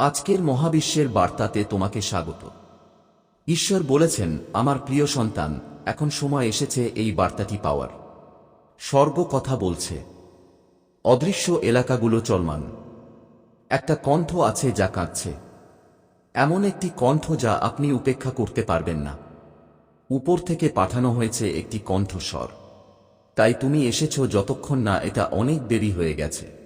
আজকের মহাবিশ্বের বার্তাতে তোমাকে স্বাগত। ঈশ্বর বলেছেন, আমার প্রিয় সন্তান, এখন সময় এসেছে এই বার্তাটি পাওয়ার। স্বর্গ কথা বলছে। অদৃশ্য এলাকাগুলো চলমান। একটা কণ্ঠ আছে যা কাঁদছে। এমন একটি কণ্ঠ যা আপনি উপেক্ষা করতে পারবেন না। উপর থেকে পাঠানো হয়েছে একটি কণ্ঠস্বর। তাই তুমি এসেছ যতক্ষণ না এটা অনেক দেরি হয়ে গেছে।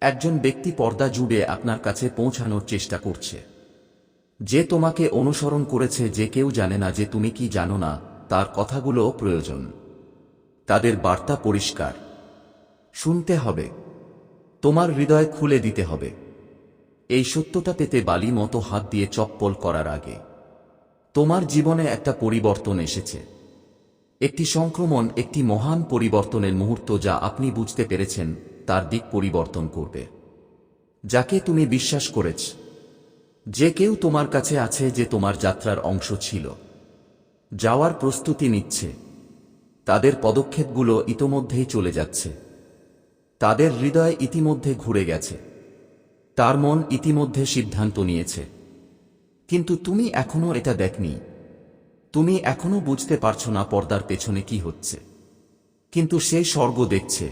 একজন ব্যক্তি পর্দা জুড়ে আপনার কাছে পৌঁছানোর চেষ্টা করছে। যে তোমাকে অনুসরণ করেছে যে কেউ জানে না যে তুমি কি জানো না, তার কথাগুলো প্রয়োজন। তাদের বার্তা পরিষ্কার। শুনতে হবে। তোমার হৃদয় খুলে দিতে হবে। এই সত্যটা পেতে বালি মতো হাত দিয়ে চপ্পল করার আগে। তোমার জীবনে একটা পরিবর্তন এসেছে। একটি সংক্রমণ, একটি মহান পরিবর্তনের মুহূর্ত যা আপনি বুঝতে পেরেছেন তার দিক পরিবর্তন করবে। যাকে তুমি বিশ্বাস করেছ, যে কেউ তোমার কাছে আছে যে তোমার যাত্রার অংশ ছিল, যাওয়ার প্রস্তুতি নিচ্ছে, তাদের পদক্ষেপগুলো ইতোমধ্যেই চলে যাচ্ছে, তাদের হৃদয় ইতিমধ্যে ঘুরে গেছে, তার মন ইতিমধ্যে সিদ্ধান্ত নিয়েছে। কিন্তু তুমি এখনও এটা দেখনি, তুমি এখনও বুঝতে পারছ না পর্দার পেছনে কি হচ্ছে, কিন্তু সে স্বর্গ দেখছে।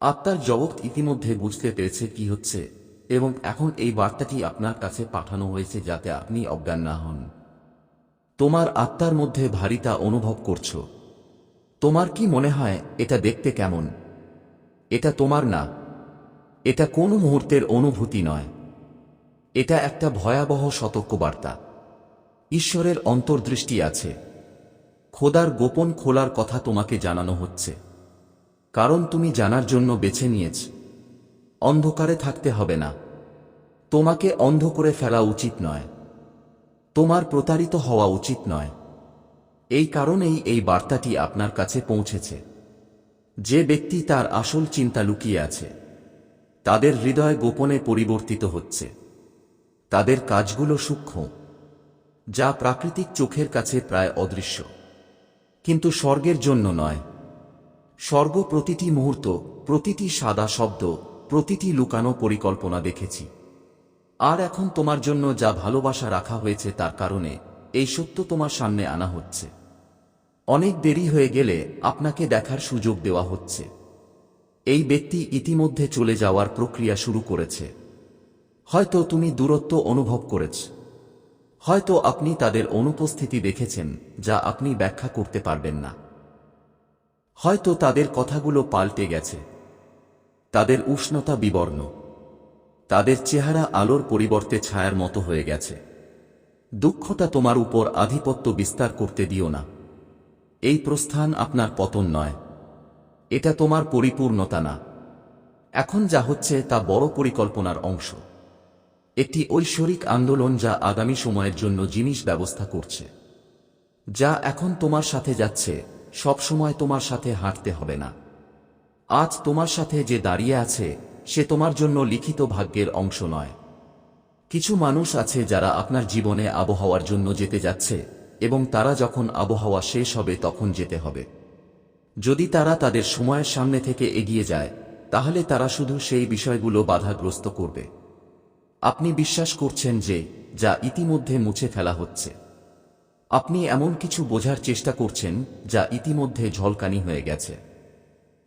আত্মার জগৎ ইতিমধ্যে বুঝতে পেরেছে কি হচ্ছে, এবং এখন এই বার্তাটি আপনার কাছে পাঠানো হয়েছে যাতে আপনি অজ্ঞান না হন। তোমার আত্মার মধ্যে ভারিতা অনুভব করছ। তোমার কি মনে হয়, এটা দেখতে কেমন? এটা তোমার না। এটা কোনো মুহূর্তের অনুভূতি নয়। এটা একটা ভয়াবহ সতর্কবার্তা। ঈশ্বরের অন্তর্দৃষ্টি আছে। খোদার গোপন খোলার কথা তোমাকে জানানো হচ্ছে। কারণ তুমি জানার জন্য বেছে নিয়েছ। অন্ধকারে থাকতে হবে না। তোমাকে অন্ধ করে ফেলা উচিত নয়। তোমার প্রতারিত হওয়া উচিত নয়। এই কারণেই এই বার্তাটি আপনার কাছে পৌঁছেছে। যে ব্যক্তি তার আসল চিন্তা লুকিয়ে আছে, তাদের হৃদয় গোপনে পরিবর্তিত হচ্ছে। তাদের কাজগুলো সূক্ষ্ম, যা প্রাকৃতিক চোখের কাছে প্রায় অদৃশ্য। কিন্তু স্বর্গের জন্য নয়। স্বর্গ প্রতিটি মুহূর্ত, প্রতিটি সাদা শব্দ, প্রতিটি লুকানো পরিকল্পনা দেখেছি। আর এখন তোমার জন্য যা ভালোবাসা রাখা হয়েছে তার কারণে এই সত্য তোমার সামনে আনা হচ্ছে। অনেক দেরি হয়ে গেলে আপনাকে দেখার সুযোগ দেওয়া হচ্ছে। এই ব্যক্তি ইতিমধ্যে চলে যাওয়ার প্রক্রিয়া শুরু করেছে। হয়তো তুমি দূরত্ব অনুভব করেছ। হয়তো আপনি তাদের অনুপস্থিতি দেখেছেন, যা আপনি ব্যাখ্যা করতে পারবেন না। হয়তো তাদের কথাগুলো পাল্টে গেছে। তাদের উষ্ণতা বিবর্ণ। তাদের চেহারা আলোর পরিবর্তে ছায়ার মতো হয়ে গেছে। দুঃখটা তোমার উপর আধিপত্য বিস্তার করতে দিও না। এই প্রস্থান আপনার পতন নয়। এটা তোমার পরিপূর্ণতা না। এখন যা হচ্ছে তা বড় পরিকল্পনার অংশ। একটি ঐশ্বরিক আন্দোলন যা আগামী সময়ের জন্য জিনিস ব্যবস্থা করছে। যা এখন তোমার সাথে যাচ্ছে। সব সময় তোমার সাথে হাঁটতে হবে না। আজ তোমার সাথে যে দাঁড়িয়ে আছে, সে তোমার জন্য লিখিত ভাগ্যের অংশ নয়। কিছু মানুষ আছে যারা আপনার জীবনে আবহাওয়ার জন্য যেতে যাচ্ছে, এবং তারা যখন আবহাওয়া শেষ হবে তখন যেতে হবে। যদি তারা তাদের সময়ের সামনে থেকে এগিয়ে যায়, তাহলে তারা শুধু সেই বিষয়গুলো বাধাগ্রস্ত করবে। আপনি বিশ্বাস করছেন যে, যা ইতিমধ্যে মুছে ফেলা হচ্ছে। আপনি এমন কিছু বোঝার চেষ্টা করছেন, যা ইতিমধ্যে ঝলকানি হয়ে গেছে।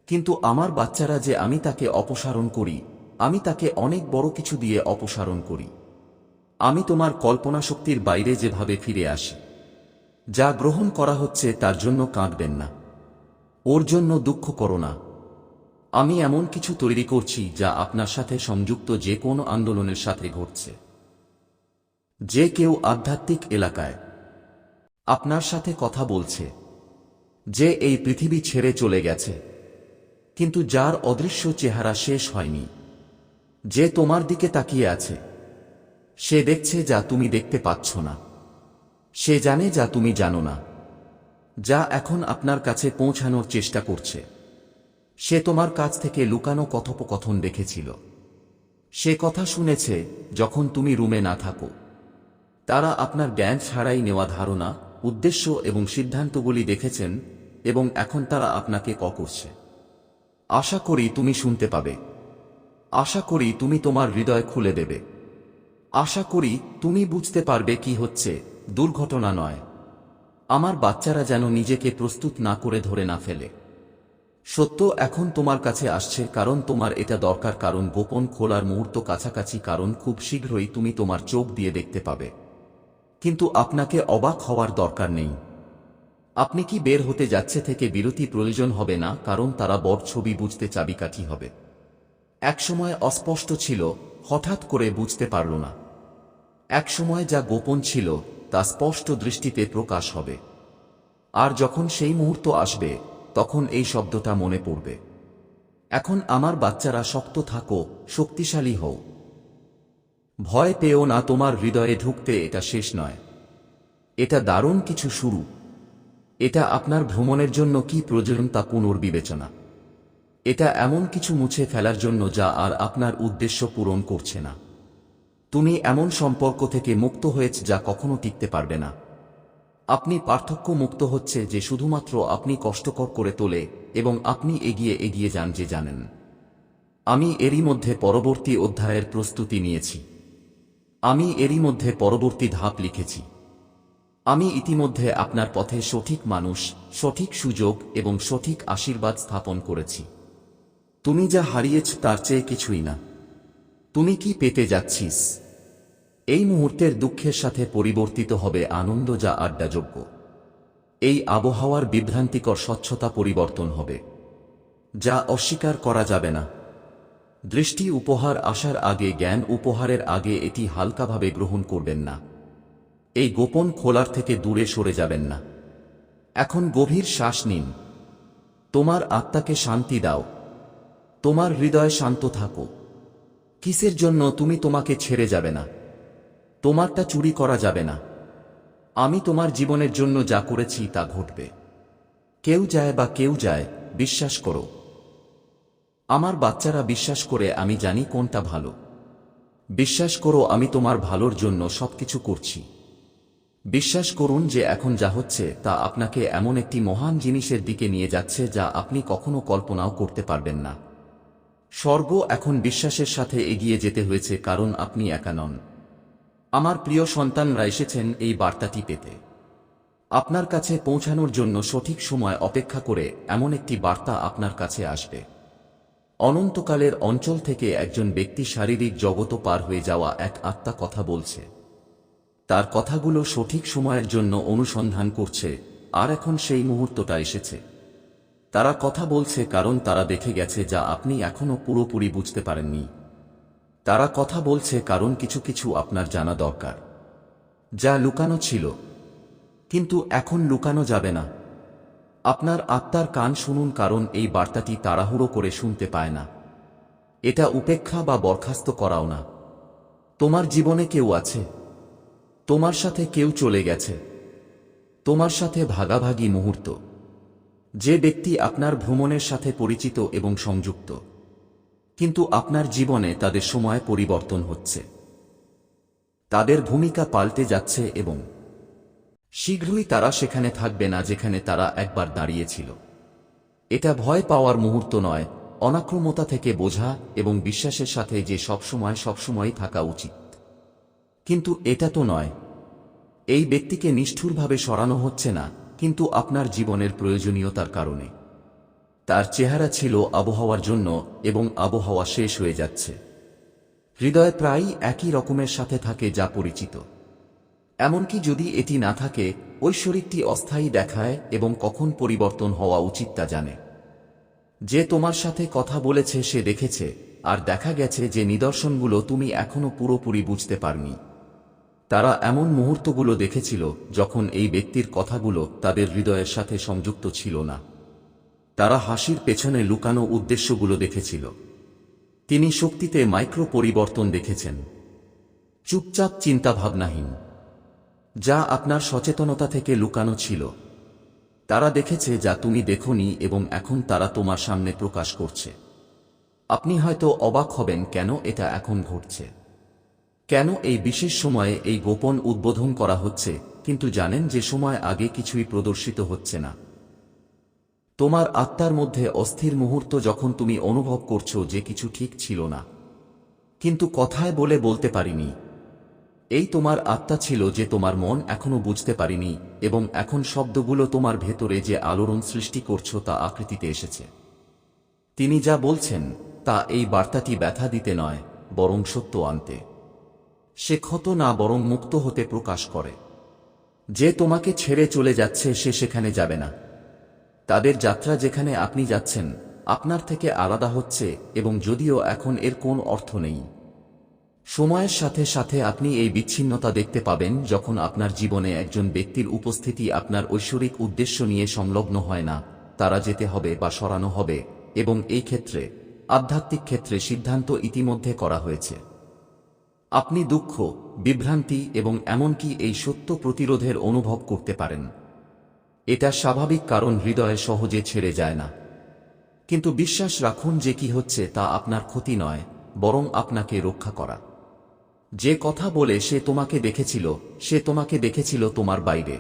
কিন্তু আমার বাচ্চারা যে আমি তাকে অপসারণ করি, আমি তাকে অনেক বড় কিছু দিয়ে অপসারণ করি। আমি তোমার কল্পনা শক্তির বাইরে যেভাবে ফিরে আসি, যা গ্রহণ করা হচ্ছে তার জন্য কাঁদবেন না। ওর জন্য দুঃখ করো না। আমি এমন কিছু তৈরি করছি, যা আপনার সাথে সংযুক্ত যে কোনো আন্দোলনের সাথে ঘটছে। যে কেউ আধ্যাত্মিক এলাকায় আপনার সাথে কথা বলছে যে এই পৃথিবী ছেড়ে চলে গেছে। কিন্তু যার অদৃশ্য চেহারা শেষ হয়নি। যে তোমার দিকে তাকিয়ে আছে। সে দেখছে যা তুমি দেখতে পাচ্ছ না। সে জানে যা তুমি জানো না। যা এখন আপনার কাছে পৌঁছানোর চেষ্টা করছে। সে তোমার কাছ থেকে লুকানো কথোপকথন দেখেছিল। সে কথা শুনেছে যখন তুমি রুমে না থাকো। তারা আপনার জ্ঞান ছাড়াই নেওয়া ধারণা উদ্দেশ্য এবং সিদ্ধান্তগুলি দেখেছেন এবং এখন তারা আপনাকে ক করছে। আশা করি তুমি শুনতে পাবে। আশা করি তুমি তোমার হৃদয় খুলে দেবে। আশা করি তুমি বুঝতে পারবে কি হচ্ছে, দুর্ঘটনা নয়। আমার বাচ্চারা যেন নিজেকে প্রস্তুত না করে ধরে না ফেলে। সত্য এখন তোমার কাছে আসছে কারণ তোমার এটা দরকার কারণ গোপন খোলার মুহূর্ত কাছাকাছি কারণ খুব শীঘ্রই তুমি তোমার চোখ দিয়ে দেখতে পাবে। কিন্তু আপনাকে অবাক হওয়ার দরকার নেই। আপনি কি বের হতে যাচ্ছে থেকে বিরতি প্রয়োজন হবে না, কারণ তারা বড় ছবি বুঝতে চাবিকাঠি হবে। একসময় অস্পষ্ট ছিল, হঠাৎ করে বুঝতে পারল না। একসময় যা গোপন ছিল, তা স্পষ্ট দৃষ্টিতে প্রকাশ হবে। আর যখন সেই মুহূর্ত আসবে, তখন এই শব্দটা মনে পড়বে। এখন আমার বাচ্চারা শক্ত থাকো, শক্তিশালী হও। ভয় পেও না, তোমার হৃদয়ে ঢুকতে এটা শেষ নয়। এটা দারুণ কিছু শুরু। এটা আপনার ভ্রমণের জন্য কি প্রয়োজন তা পুনর্বিবেচনা। এটা এমন কিছু মুছে ফেলার জন্য যা আর আপনার উদ্দেশ্য পূরণ করছে না। তুমি এমন সম্পর্ক থেকে মুক্ত হয়েছ যা কখনো টিকতে পারবে না। আপনি পার্থক্য মুক্ত হচ্ছে যে শুধুমাত্র আপনি কষ্টকর করে তোলে এবং আপনি এগিয়ে এগিয়ে যান যে জানেন। আমি এরই মধ্যে পরবর্তী অধ্যায়ের প্রস্তুতি নিয়েছি। আমি এরই মধ্যে পরবর্তী ধাপ লিখেছি। আমি ইতিমধ্যে আপনার পথে সঠিক মানুষ, সঠিক সুযোগ এবং সঠিক আশীর্বাদ স্থাপন করেছি। তুমি যা হারিয়েছ তার চেয়ে কিছুই না। তুমি কি পেতে যাচ্ছিস? এই মুহূর্তের দুঃখের সাথে পরিবর্তিত হবে আনন্দ যা আড্ডাযোগ্য। এই আবহাওয়ার বিভ্রান্তিকর স্বচ্ছতা পরিবর্তন হবে। যা অস্বীকার করা যাবে না। দৃষ্টি উপহার আসার আগে, জ্ঞান উপহারের আগে এটি হালকাভাবে গ্রহণ করবেন না। এই গোপন খোলার থেকে দূরে সরে যাবেন না। এখন গভীর শ্বাস নিন। তোমার আত্মাকে শান্তি দাও। তোমার হৃদয় শান্ত থাকো। কিসের জন্য তুমি তোমাকে ছেড়ে যাবে না? তোমারটা চুরি করা যাবে না। আমি তোমার জীবনের জন্য যা করেছি তা ঘটবে। কেউ যায় বা কেউ যায়, বিশ্বাস করো। আমার বাচ্চারা বিশ্বাস করে আমি জানি কোনটা ভালো। বিশ্বাস করো আমি তোমার ভালোর জন্য সবকিছু করছি। বিশ্বাস করুন যে এখন যা হচ্ছে তা আপনাকে এমন একটি মহান জিনিসের দিকে নিয়ে যাচ্ছে যা আপনি কখনো কল্পনাও করতে পারবেন না। স্বর্গ এখন বিশ্বাসের সাথে এগিয়ে যেতে হয়েছে কারণ আপনি একা নন। আমার প্রিয় সন্তানরা এসেছেন এই বার্তাটি পেতে। আপনার কাছে পৌঁছানোর জন্য সঠিক সময় অপেক্ষা করে এমন একটি বার্তা আপনার কাছে আসবে। অনন্তকালের অঞ্চল থেকে একজন ব্যক্তি শারীরিক জগত পার হয়ে যাওয়া এক আত্মা কথা বলছে। তার কথাগুলো সঠিক সময়ের জন্য অনুসন্ধান করছে, আর এখন সেই মুহূর্তটা এসেছে। তারা কথা বলছে কারণ তারা দেখে গেছে যা আপনি এখনও পুরোপুরি বুঝতে পারেননি। তারা কথা বলছে কারণ কিছু কিছু আপনার জানা দরকার। যা লুকানো ছিল। কিন্তু এখন লুকানো যাবে না। আপনার আত্মার কান শুনুন কারণ এই বার্তাটি তাড়াহুড়ো করে শুনতে পায় না। এটা উপেক্ষা বা বরখাস্ত করাও না। তোমার জীবনে কেউ আছে। তোমার সাথে কেউ চলে গেছে। তোমার সাথে ভাগাভাগি মুহূর্ত। যে ব্যক্তি আপনার ভ্রমণের সাথে পরিচিত এবং সংযুক্ত। কিন্তু আপনার জীবনে তাদের সময় পরিবর্তন হচ্ছে। তাদের ভূমিকা পাল্টে যাচ্ছে এবং শীঘ্রই তারা সেখানে থাকবে না যেখানে তারা একবার দাঁড়িয়েছিল। এটা ভয় পাওয়ার মুহূর্ত নয়, অনাক্রমতা থেকে বোঝা এবং বিশ্বাসের সাথে যে সবসময় সবসময় থাকা উচিত। কিন্তু এটা তো নয়। এই ব্যক্তিকে নিষ্ঠুরভাবে সরানো হচ্ছে না, কিন্তু আপনার জীবনের প্রয়োজনীয়তার কারণে। তার চেহারা ছিল আবহাওয়ার জন্য এবং আবহাওয়া শেষ হয়ে যাচ্ছে। হৃদয় প্রায়ই একই রকমের সাথে থাকে যা পরিচিত। এমনকি যদি এটি না থাকে ঐশ্বরিকটি অস্থায়ী দেখায় এবং কখন পরিবর্তন হওয়া উচিত তা জানে। যে তোমার সাথে কথা বলেছে সে দেখেছে, আর দেখা গেছে যে নিদর্শনগুলো তুমি এখনও পুরোপুরি বুঝতে পারনি। তারা এমন মুহূর্তগুলো দেখেছিল যখন এই ব্যক্তির কথাগুলো তাদের হৃদয়ের সাথে সংযুক্ত ছিল না। তারা হাসির পেছনে লুকানো উদ্দেশ্যগুলো দেখেছিল। তিনি শক্তিতে মাইক্রো পরিবর্তন দেখেছেন। চুপচাপ চিন্তাভাবনাহীন। যা আপনার সচেতনতা থেকে লুকানো ছিল। তারা দেখেছে যা তুমি দেখনি এবং এখন তারা তোমার সামনে প্রকাশ করছে। আপনি হয়তো অবাক হবেন কেন এটা এখন ঘটছে। কেন এই বিশেষ সময়ে এই গোপন উদ্বোধন করা হচ্ছে, কিন্তু জানেন যে সময় আগে কিছুই প্রদর্শিত হচ্ছে না। তোমার আত্মার মধ্যে অস্থির মুহূর্ত যখন তুমি অনুভব করছ যে কিছু ঠিক ছিল না। কিন্তু কথায় বলে বলতে পারিনি। এই তোমার আত্মা ছিল যে তোমার মন এখনও বুঝতে পারিনি, এবং এখন শব্দগুলো তোমার ভেতরে যে আলোড়ন সৃষ্টি করছ তা আকৃতিতে এসেছে। তিনি যা বলছেন, তা এই বার্তাটি ব্যথা দিতে নয়, বরং সত্য আনতে। সে ক্ষত না বরং মুক্ত হতে প্রকাশ করে। যে তোমাকে ছেড়ে চলে যাচ্ছে সে সেখানে যাবে না। তাদের যাত্রা যেখানে আপনি যাচ্ছেন, আপনার থেকে আলাদা হচ্ছে, এবং যদিও এখন এর কোন অর্থ নেই। সময়ের সাথে সাথে আপনি এই বিচ্ছিন্নতা দেখতে পাবেন যখন আপনার জীবনে একজন ব্যক্তির উপস্থিতি আপনার ঐশ্বরিক উদ্দেশ্য নিয়ে সংলগ্ন হয় না, তারা যেতে হবে বা সরানো হবে, এবং এই ক্ষেত্রে, আধ্যাত্মিক ক্ষেত্রে সিদ্ধান্ত ইতিমধ্যে করা হয়েছে। আপনি দুঃখ, বিভ্রান্তি এবং এমনকি এই সত্য প্রতিরোধের অনুভব করতে পারেন। এটা স্বাভাবিক কারণ হৃদয়ে সহজে ছেড়ে যায় না। কিন্তু বিশ্বাস রাখুন যে কি হচ্ছে তা আপনার ক্ষতি নয়, বরং আপনাকে রক্ষা করা। যে কথা বলে সে তোমাকে দেখেছিল, সে তোমাকে দেখেছিল তোমার বাইরে।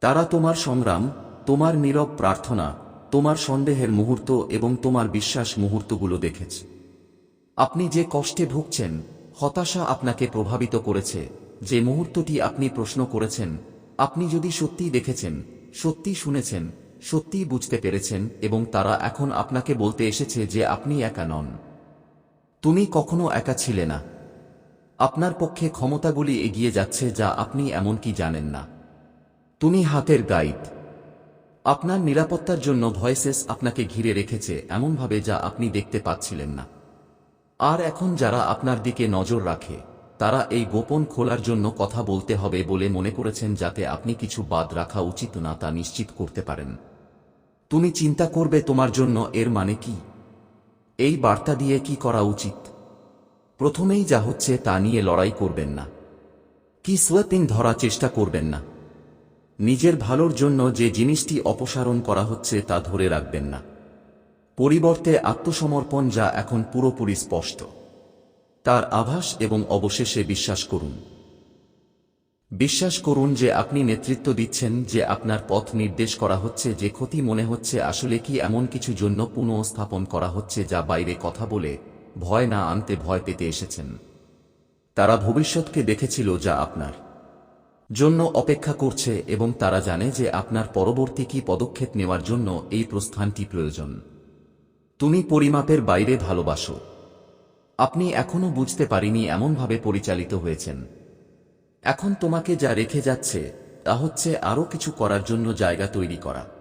তারা তোমার সংগ্রাম, তোমার নীরব প্রার্থনা, তোমার সন্দেহের মুহূর্ত এবং তোমার বিশ্বাস মুহূর্তগুলো দেখেছে। আপনি যে কষ্টে ভুগছেন, হতাশা আপনাকে প্রভাবিত করেছে, যে মুহূর্তটি আপনি প্রশ্ন করেছেন, আপনি যদি সত্যিই দেখেছেন সত্যি শুনেছেন, সত্যিই বুঝতে পেরেছেন এবং তারা এখন আপনাকে বলতে এসেছে যে আপনি একা নন। তুমি কখনো একা ছিলে না। আপনার পক্ষে ক্ষমতাগুলি এগিয়ে যাচ্ছে যা আপনি এমনকি জানেন না। তুমি হাতের গাইড। আপনার নিরাপত্তার জন্য ভয়েসেস আপনাকে ঘিরে রেখেছে এমনভাবে যা আপনি দেখতে পাচ্ছিলেন না। আর এখন যারা আপনার দিকে নজর রাখে, তারা এই গোপন খোলার জন্য কথা বলতে হবে বলে মনে করেছেন যাতে আপনি কিছু বাদ রাখা উচিত না তা নিশ্চিত করতে পারেন। তুমি চিন্তা করবে তোমার জন্য এর মানে কি? এই বার্তা দিয়ে কি করা উচিত? প্রথমেই যা হচ্ছে তা নিয়ে লড়াই করবেন না। কি সোয়াতিং ধরা চেষ্টা করবেন না। নিজের ভালোর জন্য যে জিনিসটি অপসারণ করা হচ্ছে তা ধরে রাখবেন না। পরিবর্তে আত্মসমর্পণ যা এখন পুরোপুরি স্পষ্ট। তার আভাস এবং অবশেষে বিশ্বাস করুন। বিশ্বাস করুন যে আপনি নেতৃত্ব দিচ্ছেন, যে আপনার পথ নির্দেশ করা হচ্ছে, যে ক্ষতি মনে হচ্ছে, আসলে কি এমন কিছু জন্য পুনঃস্থাপন করা হচ্ছে যা বাইরে কথা বলে ভয় না আনতে ভয় পেতে এসেছেন। তারা ভবিষ্যৎকে দেখেছিল যা আপনার জন্য অপেক্ষা করছে এবং তারা জানে যে আপনার পরবর্তী কি পদক্ষেপ নেওয়ার জন্য এই প্রস্থানটি প্রয়োজন। তুমি পরিমাপের বাইরে ভালোবাসো। আপনি এখনও বুঝতে পারিনি এমনভাবে পরিচালিত হয়েছেন। এখন তোমাকে যা রেখে যাচ্ছে, তা হচ্ছে আরও কিছু করার জন্য জায়গা তৈরি করা।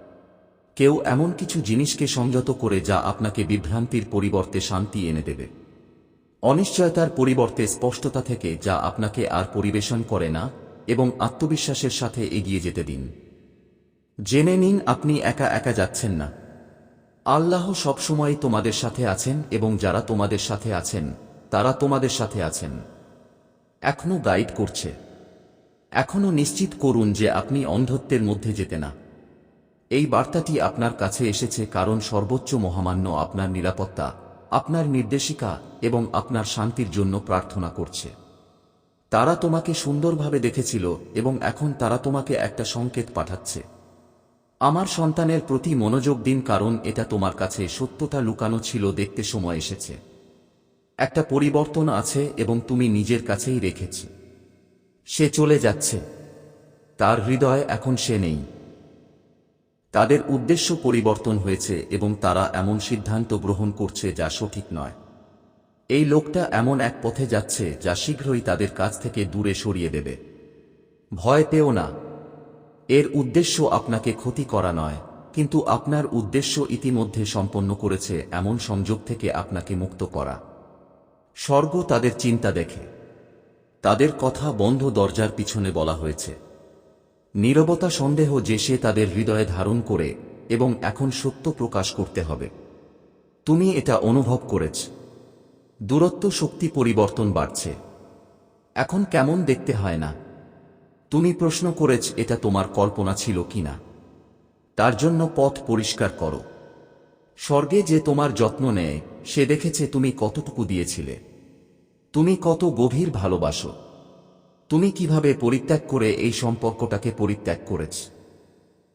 কেউ এমন কিছু জিনিসকে সংযত করে যা আপনাকে বিভ্রান্তির পরিবর্তে শান্তি এনে দেবে। অনিশ্চয়তার পরিবর্তে স্পষ্টতা থেকে যা আপনাকে আর পরিবেশন করে না এবং আত্মবিশ্বাসের সাথে এগিয়ে যেতে দিন। জেনে নিন আপনি একা একা যাচ্ছেন না। আল্লাহ সবসময় তোমাদের সাথে আছেন এবং যারা তোমাদের সাথে আছেন, তারা তোমাদের সাথে আছেন। এখনও গাইড করছে। এখনও নিশ্চিত করুন যে আপনি অন্ধত্বের মধ্যে যেতে না। এই বার্তাটি আপনার কাছে এসেছে কারণ সর্বোচ্চ মহামান্য আপনার নিরাপত্তা, আপনার নির্দেশিকা এবং আপনার শান্তির জন্য প্রার্থনা করছে। তারা তোমাকে সুন্দরভাবে দেখেছিল এবং এখন তারা তোমাকে একটা সংকেত পাঠাচ্ছে। আমার সন্তানের প্রতি মনোযোগ দিন কারণ এটা তোমার কাছে সত্যতা লুকানো ছিল, দেখতে সময় এসেছে। একটা পরিবর্তন আছে এবং তুমি নিজের কাছেই রেখেছ। সে চলে যাচ্ছে। তার হৃদয় এখন সে নেই। তাদের উদ্দেশ্য পরিবর্তন হয়েছে এবং তারা এমন সিদ্ধান্ত গ্রহণ করছে যা সঠিক নয়। এই লোকটা এমন এক পথে যাচ্ছে যা শীঘ্রই তাদের কাছ থেকে দূরে সরিয়ে দেবে। ভয় পেও না। এর উদ্দেশ্য আপনাকে ক্ষতি করা নয়, কিন্তু আপনার উদ্দেশ্য ইতিমধ্যে সম্পন্ন করেছে এমন সংযোগ থেকে আপনাকে মুক্ত করা। স্বর্গ তাদের চিন্তা দেখে। তাদের কথা বন্ধ দরজার পিছনে বলা হয়েছে। নীরবতা সন্দেহ যে সে তাদের হৃদয়ে ধারণ করে এবং এখন সত্য প্রকাশ করতে হবে। তুমি এটা অনুভব করেছ। দূরত্ব শক্তি পরিবর্তন বাড়ছে। এখন কেমন দেখতে হয় না। তুমি প্রশ্ন করেছ, এটা তোমার কল্পনা ছিল কিনা? তার জন্য পথ পরিষ্কার করো। স্বর্গে যে তোমার যত্ন নেয়, সে দেখেছে তুমি কতটুকু দিয়েছিলে। তুমি কত গভীর ভালোবাসো। তুমি কীভাবে পরিত্যাগ করে এই সম্পর্কটাকে পরিত্যাগ করেছ?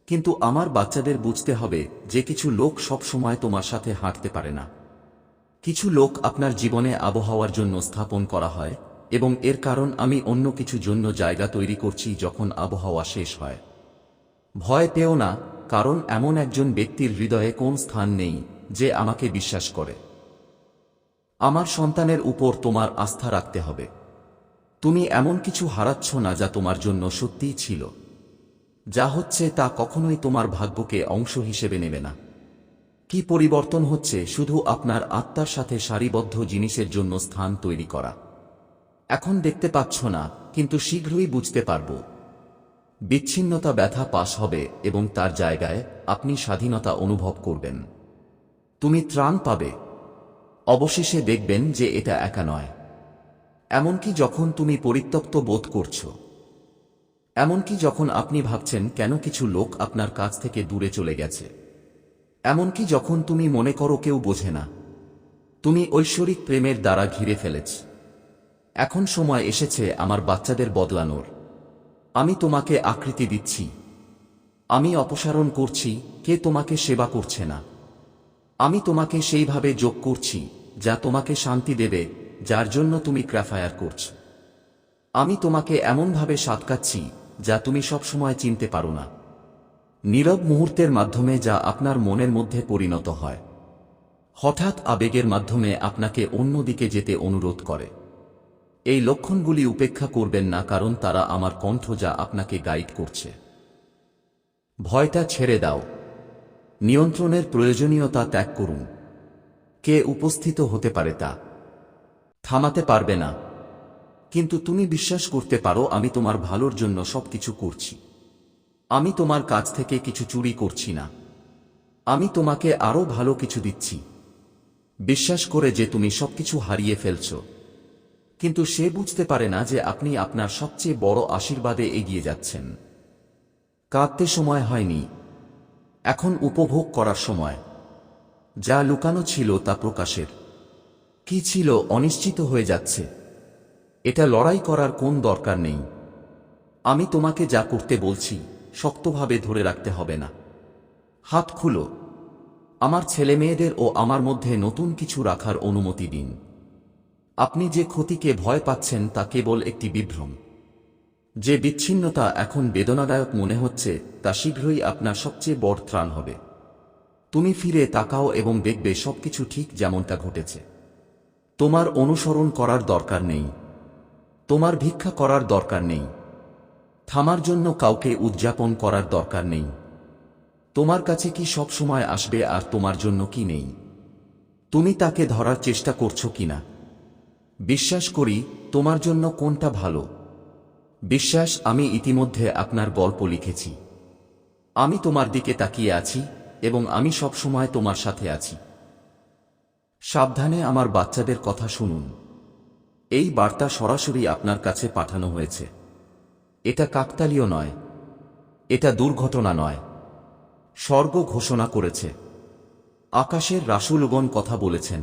কিন্তু আমার বাচ্চাদের বুঝতে হবে যে কিছু লোক সব সময় তোমার সাথে হাঁটতে পারে না। কিছু লোক আপনার জীবনে আবহাওয়ার জন্য স্থাপন করা হয় এবং এর কারণ আমি অন্য কিছু জন্য জায়গা তৈরি করছি যখন আবহাওয়া শেষ হয়। ভয় পেও না, কারণ এমন একজন ব্যক্তির হৃদয়ে কোন স্থান নেই যে আমাকে বিশ্বাস করে। আমার সন্তানের উপর তোমার আস্থা রাখতে হবে। তুমি এমন কিছু হারাচ্ছ না যা তোমার জন্য সত্যিই ছিল। যা হচ্ছে তা কখনোই তোমার ভাগ্যকে অংশ হিসেবে নেবে না। কি পরিবর্তন হচ্ছে শুধু আপনার আত্মার সাথে সারিবদ্ধ জিনিসের জন্য স্থান তৈরি করা। এখন দেখতে পাচ্ছ না, কিন্তু শীঘ্রই বুঝতে পারব। বিচ্ছিন্নতা ব্যথা পাশ হবে এবং তার জায়গায় আপনি স্বাধীনতা অনুভব করবেন। তুমি ত্রাণ পাবে। অবশেষে দেখবেন যে এটা একা নয়। এমনকি যখন তুমি পরিত্যক্ত বোধ করছ। এমনকি যখন আপনি ভাবছেন, কেন কিছু লোক আপনার কাছ থেকে দূরে চলে গেছে? এমনকি যখন তুমি মনে করো কেউ বোঝে না। তুমি ঐশ্বরিক প্রেমের দ্বারা ঘিরে ফেলেছ। এখন সময় এসেছে আমার বাচ্চাদের বদলানোর। আমি তোমাকে আকৃতি দিচ্ছি। আমি অপসারণ করছি, কে তোমাকে সেবা করছে না। আমি তোমাকে সেইভাবে যোগ করছি, যা তোমাকে শান্তি দেবে যার জন্য তুমি ক্র্যাফায়ার করছ। আমি তোমাকে এমনভাবে সাতকাচ্ছি যা তুমি সবসময় চিনতে পারো না। নীরব মুহূর্তের মাধ্যমে যা আপনার মনের মধ্যে পরিণত হয়। হঠাৎ আবেগের মাধ্যমে আপনাকে অন্যদিকে যেতে অনুরোধ করে। এই লক্ষণগুলি উপেক্ষা করবেন না কারণ তারা আমার কণ্ঠ যা আপনাকে গাইড করছে। ভয়টা ছেড়ে দাও। নিয়ন্ত্রণের প্রয়োজনীয়তা ত্যাগ করুন। কে উপস্থিত হতে পারে তা? থামাতে পারবে না। কিন্তু তুমি বিশ্বাস করতে পারো, আমি তোমার ভালোর জন্য সবকিছু করছি। আমি তোমার কাছ থেকে কিছু চুরি করছি না। আমি তোমাকে আরও ভালো কিছু দিচ্ছি। বিশ্বাস করে যে তুমি সবকিছু হারিয়ে ফেলছ। কিন্তু সে বুঝতে পারে না যে আপনি আপনার সবচেয়ে বড় আশীর্বাদে এগিয়ে যাচ্ছেন। কাঁদতে সময় হয়নি। এখন উপভোগ করার সময়। যা লুকানো ছিল তা প্রকাশের। কি ছিল অনিশ্চিত হয়ে যাচ্ছে? এটা লড়াই করার কোন দরকার নেই। আমি তোমাকে যা করতে বলছি, শক্তভাবে ধরে রাখতে হবে না। হাত খুলো। আমার ছেলে মেয়েদের ও আমার মধ্যে নতুন কিছু রাখার অনুমতি দিন। আপনি যে ক্ষতিকে ভয় পাচ্ছেন তা কেবল একটি বিভ্রম। যে বিচ্ছিন্নতা এখন বেদনাদায়ক মনে হচ্ছে, তা শীঘ্রই আপনার সবচেয়ে বড় ত্রাণ হবে। তুমি ফিরে তাকাও এবং দেখবে সবকিছু ঠিক যেমনটা ঘটেছে। তোমার অনুসরণ করার দরকার নেই। তোমার ভিক্ষা করার দরকার নেই। থামার জন্য কাউকে উদযাপন করার দরকার নেই। তোমার কাছে কি সব সময় আসবে আর তোমার জন্য কি নেই? তুমি তাকে ধরার চেষ্টা করছ কিনা? বিশ্বাস করি, তোমার জন্য কোনটা ভালো? বিশ্বাস, আমি ইতিমধ্যে আপনার গল্প লিখেছি। আমি তোমার দিকে তাকিয়ে আছি এবং আমি সব সময় তোমার সাথে আছি। সাবধানে আমার বাচ্চাদের কথা শুনুন। এই বার্তা সরাসরি আপনার কাছে পাঠানো হয়েছে। এটা কাকতালীয় নয়। এটা দুর্ঘটনা নয়। স্বর্গ ঘোষণা করেছে। আকাশের রাসুলগণ কথা বলেছেন।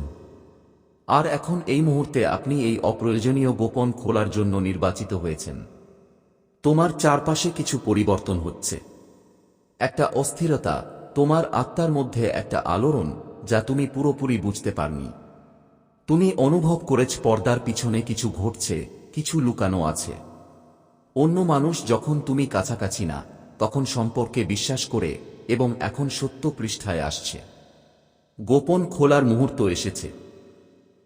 আর এখন এই মুহূর্তে আপনি এই অপ্রয়োজনীয় গোপন খোলার জন্য নির্বাচিত হয়েছেন। তোমার চারপাশে কিছু পরিবর্তন হচ্ছে। একটা অস্থিরতা, তোমার আত্মার মধ্যে একটা আলোড়ন যা তুমি পুরোপুরি বুঝতে পারনি। তুমি অনুভব করেছ পর্দার পিছনে কিছু ঘটছে, কিছু লুকানো আছে। অন্য মানুষ যখন তুমি কাছাকাছি না, তখন সম্পর্কে বিশ্বাস করে এবং এখন সত্য পৃষ্ঠায় আসছে। গোপন খোলার মুহূর্ত এসেছে।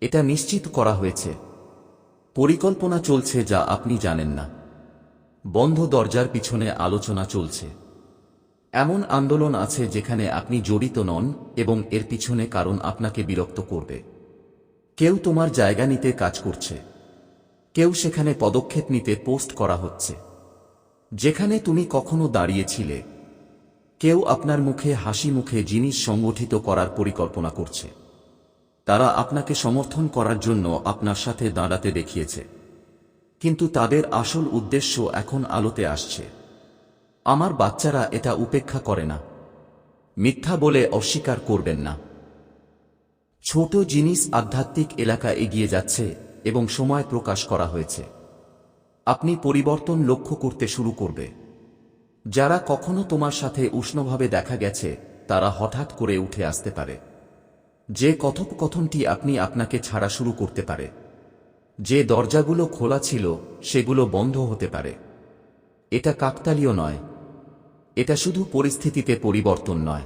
এটা নিশ্চিত করা হয়েছে। পরিকল্পনা চলছে যা আপনি জানেন না। বন্ধ দরজার পিছনে আলোচনা চলছে। এমন আন্দোলন আছে যেখানে আপনি জড়িত নন এবং এর পিছনে কারণ আপনাকে বিরক্ত করবে। কেউ তোমার জায়গা নিতে কাজ করছে। কেউ সেখানে পদক্ষেপ নিতে পোস্ট করা হচ্ছে। যেখানে তুমি কখনো দাঁড়িয়েছিলে। কেউ আপনার মুখে হাসি মুখে জিনিস সংগঠিত করার পরিকল্পনা করছে। তারা আপনাকে সমর্থন করার জন্য আপনার সাথে দাঁড়াতে দেখিয়েছে। কিন্তু তাদের আসল উদ্দেশ্য এখন আলোতে আসছে। আমার বাচ্চারা এটা উপেক্ষা করে না। মিথ্যা বলে অস্বীকার করবেন না। ছোট জিনিস আধ্যাত্মিক এলাকা এগিয়ে যাচ্ছে এবং সময় প্রকাশ করা হয়েছে। আপনি পরিবর্তন লক্ষ্য করতে শুরু করবে। যারা কখনো তোমার সাথে উষ্ণভাবে দেখা গেছে, তারা হঠাৎ করে উঠে আসতে পারে। যে কথোপকথনটি আপনি আপনাকে ছাড়া শুরু করতে পারে। যে দরজাগুলো খোলা ছিল, সেগুলো বন্ধ হতে পারে। এটা কাকতালীয় নয় এটা শুধু পরিস্থিতিতে পরিবর্তন নয়।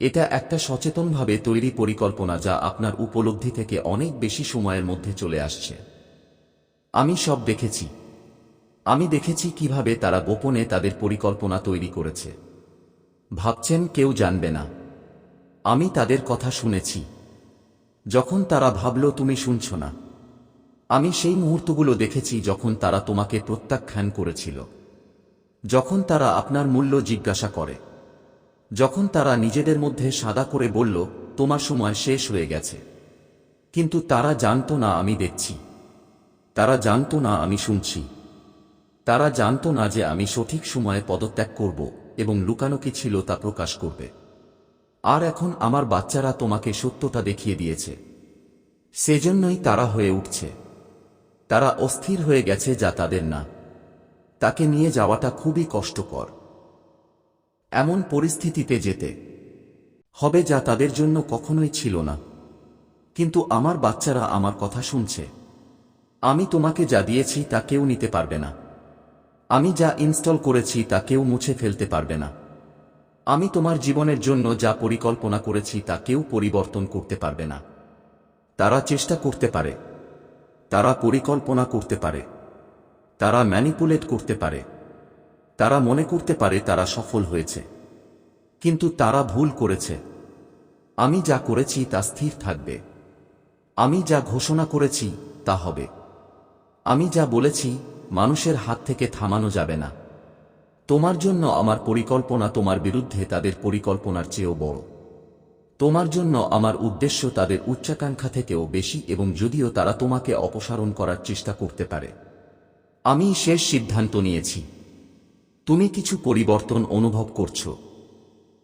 এটা একটা সচেতনভাবে তৈরি পরিকল্পনা যা আপনার উপলব্ধি থেকে অনেক বেশি সময়ের মধ্যে চলে আসছে। আমি সব দেখেছি। আমি দেখেছি কীভাবে তারা গোপনে তাদের পরিকল্পনা তৈরি করেছে। ভাবছেন কেউ জানবে না। আমি তাদের কথা শুনেছি। যখন তারা ভাবল, তুমি শুনছ না। আমি সেই মুহূর্তগুলো দেখেছি যখন তারা তোমাকে প্রত্যাখ্যান করেছিল। যখন তারা আপনার মূল্য জিজ্ঞাসা করে। যখন তারা নিজেদের মধ্যে সাদা করে বলল, তোমার সময় শেষ হয়ে গেছে। কিন্তু তারা জানতো না আমি দেখছি। তারা জানতো না আমি শুনছি। তারা জানতো না যে আমি সঠিক সময়ে পদত্যাগ করব এবং লুকানো কি ছিল তা প্রকাশ করবে। আর এখন আমার বাচ্চারা তোমাকে সত্যতা দেখিয়ে দিয়েছে। সেজন্যই তারা হয়ে উঠছে। তারা অস্থির হয়ে গেছে যা তাদের না। তাকে নিয়ে যাওয়াটা খুবই কষ্টকর। এমন পরিস্থিতিতে যেতে হবে যা তাদের জন্য কখনোই ছিল না। কিন্তু আমার বাচ্চারা আমার কথা শুনছে। আমি তোমাকে যা দিয়েছি তা কেউ নিতে পারবে না। আমি যা ইনস্টল করেছি তা কেউ মুছে ফেলতে পারবে না। আমি তোমার জীবনের জন্য যা পরিকল্পনা করেছি তা কেউ পরিবর্তন করতে পারবে না। তারা চেষ্টা করতে পারে। তারা পরিকল্পনা করতে পারে। তারা ম্যানিপুলেট করতে পারে। তারা মনে করতে পারে তারা সফল হয়েছে। কিন্তু তারা ভুল করেছে। আমি যা করেছি তা স্থির থাকবে। আমি যা ঘোষণা করেছি তা হবে। আমি যা বলেছি মানুষের হাত থেকে থামানো যাবে না। তোমার জন্য আমার পরিকল্পনা তোমার বিরুদ্ধে তাদের পরিকল্পনার চেয়েও বড়। তোমার জন্য আমার উদ্দেশ্য তাদের উচ্চাকাঙ্ক্ষা থেকেও বেশি এবং যদিও তারা তোমাকে অপসারণ করার চেষ্টা করতে পারে। আমি শেষ সিদ্ধান্ত নিয়েছি। তুমি কিছু পরিবর্তন অনুভব করছ।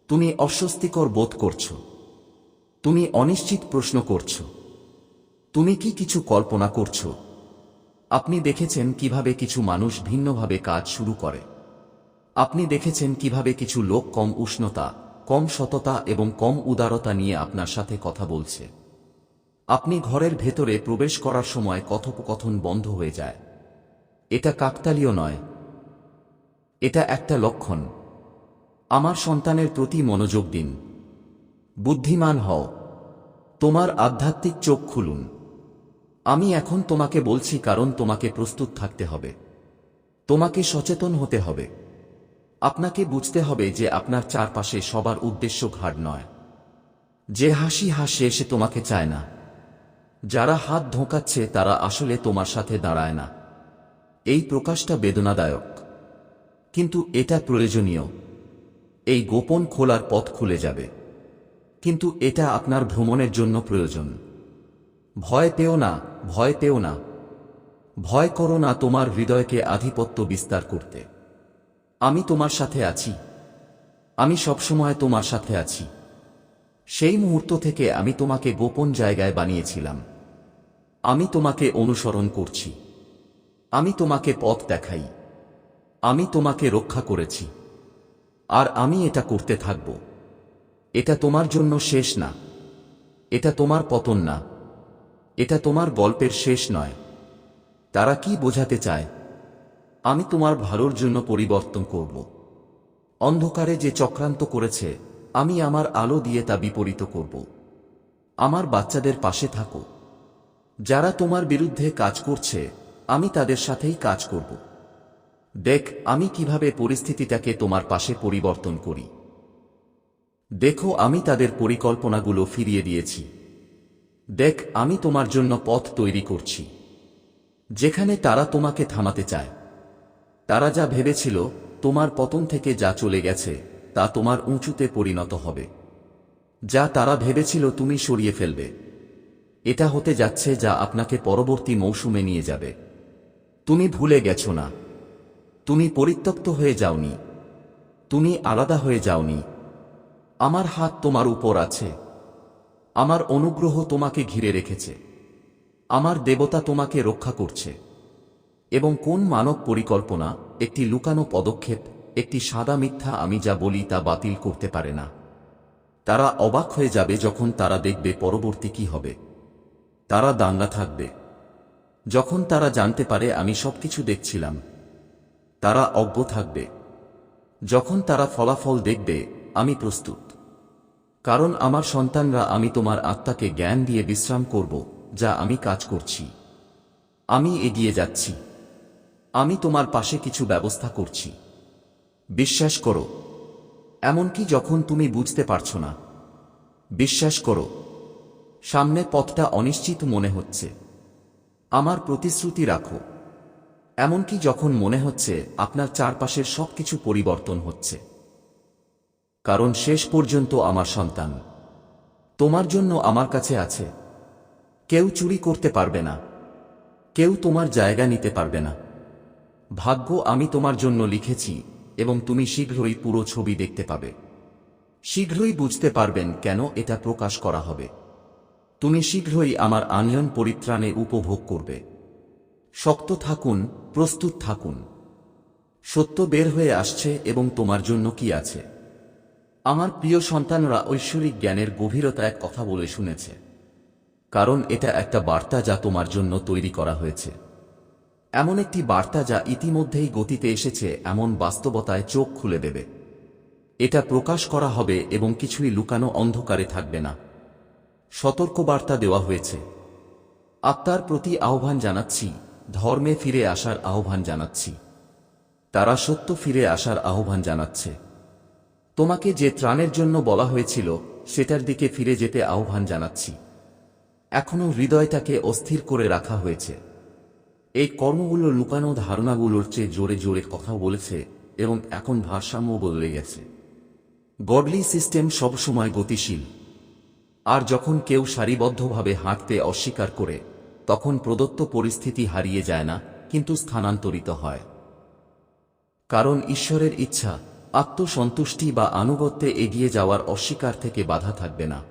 তুমি অস্বস্তিকর বোধ করছ। তুমি অনিশ্চিত প্রশ্ন করছ। তুমি কি কিছু কল্পনা করছ? আপনি দেখেছেন কীভাবে কিছু মানুষ ভিন্নভাবে কাজ শুরু করে। আপনি দেখেছেন কীভাবে কিছু লোক কম উষ্ণতা, কম সততা এবং কম উদারতা নিয়ে আপনার সাথে কথা বলছে। আপনি ঘরের ভেতরে প্রবেশ করার সময় কথোপকথন বন্ধ হয়ে যায়। এটা কাকতালীয় নয়। এটা একটা লক্ষণ। আমার সন্তানের প্রতি মনোযোগ দিন। বুদ্ধিমান হও। তোমার আধ্যাত্মিক চোখ খুলুন। আমি এখন তোমাকে বলছি কারণ তোমাকে প্রস্তুত থাকতে হবে। তোমাকে সচেতন হতে হবে। আপনাকে বুঝতে হবে যে আপনার চারপাশে সবার উদ্দেশ্য ঘাট নয়। যে হাসি হাসে সে তোমাকে চায় না। যারা হাত ধোঁকাচ্ছে তারা আসলে তোমার সাথে দাঁড়ায় না। এই প্রকাশটা বেদনাদায়ক। কিন্তু এটা প্রয়োজনীয়। এই গোপন খোলার পথ খুলে যাবে। কিন্তু এটা আপনার ভ্রমণের জন্য প্রয়োজন। ভয় পেও না, ভয় পেও না। ভয় করো না তোমার হৃদয়কে আধিপত্য বিস্তার করতে। আমি তোমার সাথে আছি। আমি সবসময় তোমার সাথে আছি। সেই মুহূর্ত থেকে আমি তোমাকে গোপন জায়গায় বানিয়েছিলাম। আমি তোমাকে অনুসরণ করছি। আমি তোমাকে পথ দেখাই। আমি তোমাকে রক্ষা করেছি। আর আমি এটা করতে থাকব। এটা তোমার জন্য শেষ না। এটা তোমার পতন না। এটা তোমার গল্পের শেষ নয়। তারা কি বোঝাতে চায়? আমি তোমার ভালোর জন্য পরিবর্তন করব। অন্ধকারে যে চক্রান্ত করেছে, আমি আমার আলো দিয়ে তা বিপরীত করব। আমার বাচ্চাদের পাশে থাকো। যারা তোমার বিরুদ্ধে কাজ করছে আমি তাদের সাথেই কাজ করব। দেখ, আমি কীভাবে পরিস্থিতিটাকে তোমার পাশে পরিবর্তন করি। দেখো, আমি তাদের পরিকল্পনাগুলো ফিরিয়ে দিয়েছি। দেখ, আমি তোমার জন্য পথ তৈরি করছি। যেখানে তারা তোমাকে থামাতে চায়। তারা যা ভেবেছিল, তোমার পতন থেকে যা চলে গেছে, তা তোমার উঁচুতে পরিণত হবে। যা তারা ভেবেছিল তুমি সরিয়ে ফেলবে। এটা হতে যাচ্ছে যা আপনাকে পরবর্তী মৌসুমে নিয়ে যাবে। তুমি ভুলে গেছো না। তুমি পরিত্যক্ত হয়ে যাওনি। তুমি আলাদা হয়ে যাওনি। আমার হাত তোমার উপর আছে। আমার অনুগ্রহ তোমাকে ঘিরে রেখেছে। আমার দেবতা তোমাকে রক্ষা করছে। এবং কোন মানব পরিকল্পনা, একটি লুকানো পদক্ষেপ, একটি সাদা মিথ্যা আমি যা বলি তা বাতিল করতে পারে না। তারা অবাক হয়ে যাবে যখন তারা দেখবে পরবর্তী কি হবে। তারা দাঙ্গা থাকবে। যখন তারা জানতে পারে আমি সবকিছু দেখছিলাম, তারা অজ্ঞ থাকবে। যখন তারা ফলাফল দেখবে, আমি প্রস্তুত। কারণ আমার সন্তানরা, আমি তোমার আত্মাকে জ্ঞান দিয়ে বিশ্রাম করব, যা আমি কাজ করছি। আমি এগিয়ে যাচ্ছি। আমি তোমার পাশে কিছু ব্যবস্থা করছি। বিশ্বাস করো। এমনকি যখন তুমি বুঝতে পারছ না, বিশ্বাস করো। সামনে পথটা অনিশ্চিত মনে হচ্ছে। আমার প্রতিশ্রুতি রাখো। এমনকি যখন মনে হচ্ছে আপনার চারপাশের সবকিছু পরিবর্তন হচ্ছে। কারণ শেষ পর্যন্ত আমার সন্তান। তোমার জন্য আমার কাছে আছে। কেউ চুরি করতে পারবে না। কেউ তোমার জায়গা নিতে পারবে না। ভাগ্য, আমি তোমার জন্য লিখেছি এবং তুমি শীঘ্রই পুরো ছবি দেখতে পাবে। শীঘ্রই বুঝতে পারবেন কেন এটা প্রকাশ করা হবে। তুমি শীঘ্রই আমার আনিয়ন পরিত্রাণে উপভোগ করবে। শক্ত থাকুন, প্রস্তুত থাকুন। সত্য বের হয়ে আসছে এবং তোমার জন্য কি আছে? আমার প্রিয় সন্তানরা ঐশ্বরিক জ্ঞানের গভীরতায় কথা বলে শুনেছে। কারণ এটা একটা বার্তা যা তোমার জন্য তৈরি করা হয়েছে। এমন একটি বার্তা যা ইতিমধ্যেই গতিতে এসেছে, এমন বাস্তবতায় চোখ খুলে দেবে। এটা প্রকাশ করা হবে এবং কিছুই লুকানো অন্ধকারে থাকবে না। সতর্ক বার্তা দেওয়া হয়েছে। আত্মার প্রতি আহ্বান জানাচ্ছি, ধর্মে ফিরে আসার আহ্বান জানাচ্ছি। তারা সত্য ফিরে আসার আহ্বান জানাচ্ছে। তোমাকে যে ত্রাণের জন্য বলা হয়েছিল, সেটার দিকে ফিরে যেতে আহ্বান জানাচ্ছি। এখনও হৃদয়টাকে অস্থির করে রাখা হয়েছে। এই কর্মগুলো লুকানো ধারণাগুলোর চেয়ে জোরে জোরে কথা বলেছে এবং এখন ভারসাম্য বদলে গেছে। গডলি সিস্টেম সবসময় গতিশীল। আর যখন কেউ সারিবদ্ধভাবে হাঁটতে অস্বীকার করে, তখন প্রদত্ত পরিস্থিতি হারিয়ে যায় না, কিন্তু স্থানান্তরিত হয়। কারণ ঈশ্বরের ইচ্ছা, আত্মসন্তুষ্টি বা আনুগত্যে এগিয়ে যাওয়ার অস্বীকার থেকে বাধা থাকবে না।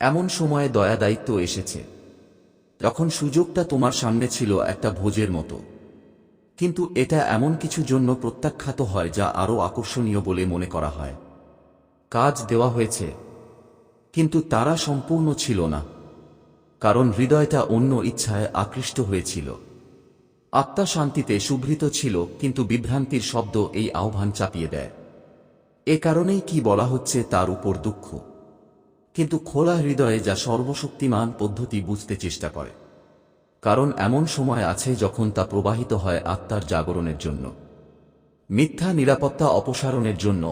এমন সময়ে দয়া দায়িত্ব এসেছে। যখন সুযোগটা তোমার সামনে ছিল একটা ভোজের মতো। কিন্তু এটা এমন কিছু জন্য প্রত্যাখ্যাত হয় যা আরও আকর্ষণীয় বলে মনে করা হয়। কাজ দেওয়া হয়েছে কিন্তু তারা সম্পূর্ণ ছিল না, কারণ হৃদয়টা অন্য ইচ্ছায় আকৃষ্ট হয়েছিল। আত্মা শান্তিতে শুভ্রিত ছিল, কিন্তু বিভ্রান্তির শব্দ এই আহ্বান চাপিয়ে দেয়। এ কারণেই কি বলা হচ্ছে তার উপর দুঃখ। কিন্তু খোলা হৃদয়ে যা সর্বশক্তিমান পদ্ধতি বুঝতে চেষ্টা করে। কারণ এমন সময় আছে যখন তা প্রবাহিত হয় আত্মার জাগরণের জন্য। মিথ্যা নিরাপত্তা অপসারণের জন্য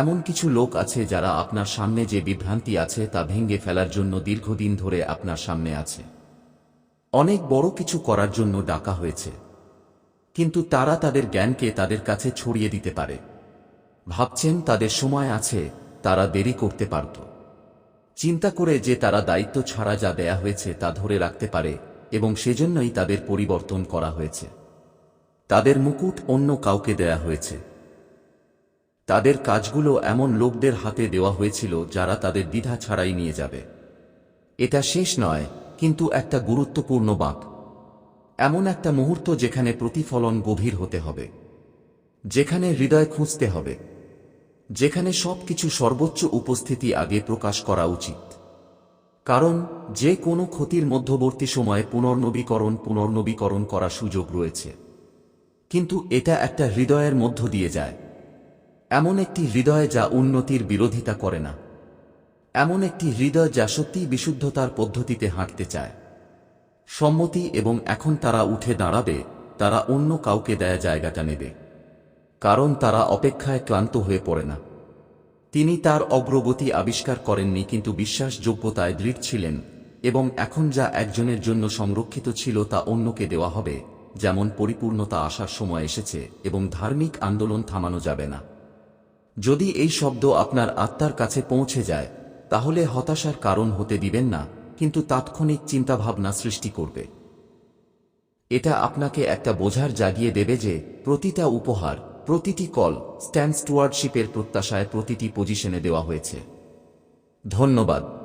এমন কিছু লোক আছে যারা আপনার সামনে যে বিভ্রান্তি আছে তা ভেঙে ফেলার জন্য দীর্ঘদিন ধরে আপনার সামনে আছে। অনেক বড় কিছু করার জন্য ডাকা হয়েছে। কিন্তু তারা তাদের জ্ঞানকে তাদের কাছে ছড়িয়ে দিতে পারে। ভাবছেন তাদের সময় আছে, তারা দেরি করতে পারত। চিন্তা করে যে তারা দায়িত্ব ছাড়া যা দেয়া হয়েছে তা ধরে রাখতে পারে এবং সেজন্যই তাদের পরিবর্তন করা হয়েছে। তাদের মুকুট অন্য কাউকে দেয়া হয়েছে। তাদের কাজগুলো এমন লোকদের হাতে দেওয়া হয়েছিল যারা তাদের দ্বিধা ছাড়াই নিয়ে যাবে। এটা শেষ নয়, কিন্তু একটা গুরুত্বপূর্ণ বাঁক। এমন একটা মুহূর্ত যেখানে প্রতিফলন গভীর হতে হবে। যেখানে হৃদয় খুঁজতে হবে। যেখানে সবকিছু সর্বোচ্চ উপস্থিতি আগে প্রকাশ করা উচিত। কারণ, যে কোনো ক্ষতির মধ্যবর্তী সময়ে পুনর্নবীকরণ পুনর্নবীকরণ করা সুযোগ রয়েছে। কিন্তু এটা একটা হৃদয়ের মধ্য দিয়ে যায়। এমন একটি হৃদয় যা উন্নতির বিরোধিতা করে না। এমন একটি হৃদয় যা সত্যিই বিশুদ্ধতার পদ্ধতিতে হাঁটতে চায়। সম্মতি এবং এখন তারা উঠে দাঁড়াবে, তারা অন্য কাউকে দেয়া জায়গাটা নেবে। কারণ তারা অপেক্ষায় ক্লান্ত হয়ে পড়ে না। তিনি তার অগ্রগতি আবিষ্কার করেননি কিন্তু বিশ্বাসযোগ্যতায় দৃঢ় ছিলেন এবং এখন যা একজনের জন্য সংরক্ষিত ছিল তা অন্যকে দেওয়া হবে, যেমন পরিপূর্ণতা আসার সময় এসেছে এবং ধার্মিক আন্দোলন থামানো যাবে না। যদি এই শব্দ আপনার আত্মার কাছে পৌঁছে যায়, তাহলে হতাশার কারণ হতে দিবেন না, কিন্তু তাৎক্ষণিক চিন্তাভাবনা সৃষ্টি করবে। এটা আপনাকে একটা বোঝার জাগিয়ে দেবে যে, প্রতিটা উপহার, প্রতিটি কল স্ট্যান্ড স্টুয়ার্ডশিপের প্রত্যাশায় প্রতিটি পজিশনে দেওয়া হয়েছে। ধন্যবাদ।